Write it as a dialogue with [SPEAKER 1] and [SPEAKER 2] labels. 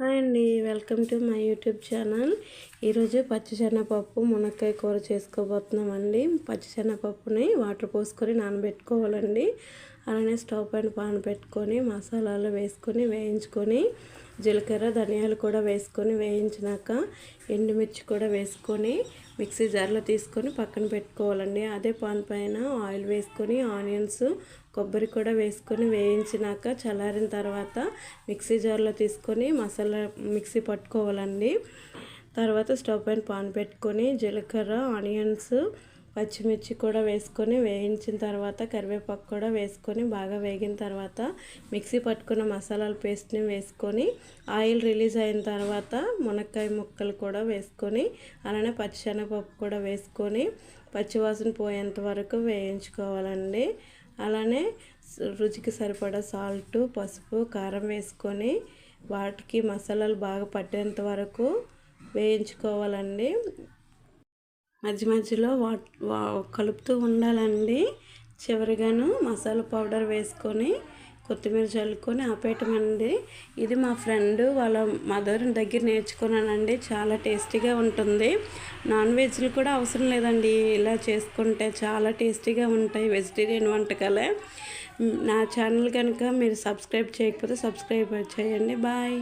[SPEAKER 1] Hi అండి welcome to my YouTube channel. ఈరోజు పచ్చిశనగపప్పు మునక్కాయ కూర చేసుకోబోతున్నామండి. పచ్చిశనగపప్పుని వాటర్ పోసుకొని నానబెట్టుకోవాలండి. అలానే స్టవ్ పైన పాన్ పెట్టుకొని మసాలాలు వేసుకొని వేయించుకొని జీలకర్ర ధనియాలు కూడా వేసుకొని వేయించినాక ఎండుమిర్చి కూడా వేసుకొని మిక్సీ జార్లో తీసుకొని పక్కన పెట్టుకోవాలండి. అదే పాన్ పైన ఆయిల్ వేసుకొని ఆనియన్స్ కొబ్బరి కూడా వేసుకొని వేయించినాక చల్లారిన తర్వాత మిక్సీ జార్లో తీసుకొని మసాలా మిక్సీ పట్టుకోవాలండి. తర్వాత స్టవ్ పైన పాన్ పెట్టుకొని జీలకర్ర ఆనియన్స్ పచ్చిమిర్చి కూడా వేసుకొని వేయించిన తర్వాత కరివేపాకు కూడా వేసుకొని బాగా వేగిన తర్వాత మిక్సీ పట్టుకున్న మసాలాల పేస్ట్ని వేసుకొని ఆయిల్ రిలీజ్ అయిన తర్వాత మునక్కాయ ముక్కలు కూడా వేసుకొని అలానే పచ్చిశనగపప్పు కూడా వేసుకొని పచ్చివాసన పోయేంత వరకు వేయించుకోవాలండి. అలానే రుచికి సరిపడా సాల్ట్ పసుపు కారం వేసుకొని వాటికి మసాలాలు బాగా పట్టేంత వరకు వేయించుకోవాలండి. మధ్య మధ్యలో వా కలుపుతూ ఉండాలండి. చివరిగాను మసాలా పౌడర్ వేసుకొని కొత్తిమీర చల్లుకొని ఆపేయటమండి. ఇది మా ఫ్రెండ్ వాళ్ళ మదర్ దగ్గర నేర్చుకున్నానండి. చాలా టేస్టీగా ఉంటుంది. నాన్ వెజ్లు కూడా అవసరం లేదండి ఇలా చేసుకుంటే. చాలా టేస్టీగా ఉంటాయి వెజిటేరియన్ వంటకాలే. నా ఛానల్ కనుక మీరు సబ్స్క్రైబ్ చేయకపోతే సబ్స్క్రైబ్ చేయండి. బాయ్.